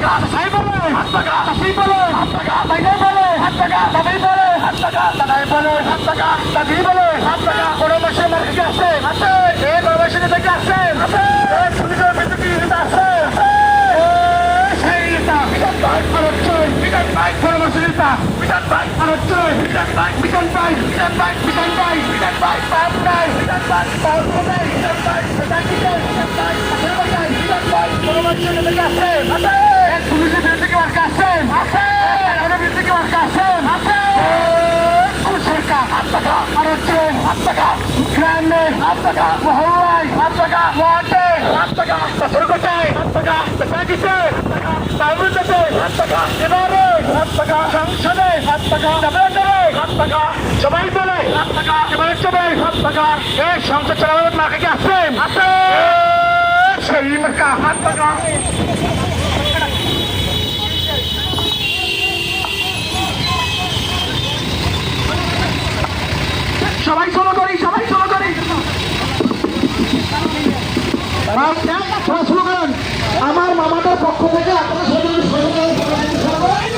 বলে হাত টাকা চাষি বলে হাত টাকা বাইরে বলে হাত টাকা দাবি বলে হাত টাকা দাদাই বলে হাত টাকা দাদি বলে হাত টাকা কোনো মাসে মার্কেটে আছে আছে এই গবেষণা থেকে আছে আছে এই সুবিধার ভিতরে কি আছে আছে সেই টাকা গ্রামে টাকা মহল্লায় টাকা ওয়ার্ডে হাত টাকা বছর কোটায় হাত টাকা পেশাগিতে তামিলনাড়ুতে হাত টাকা এবারে টাকা সংসদে ডাবলেন্ডারে হাত টাকা সবাই বলে টাকা এবারে সবাই টাকা এই সংসদ চালানোর মাকে কি আছে? আছে। সেই মার্কা হাত সবাই শোনো করি সবাই শোনো করি শুরু করেন আমার মামাদের পক্ষ থেকে আপনারা সবাই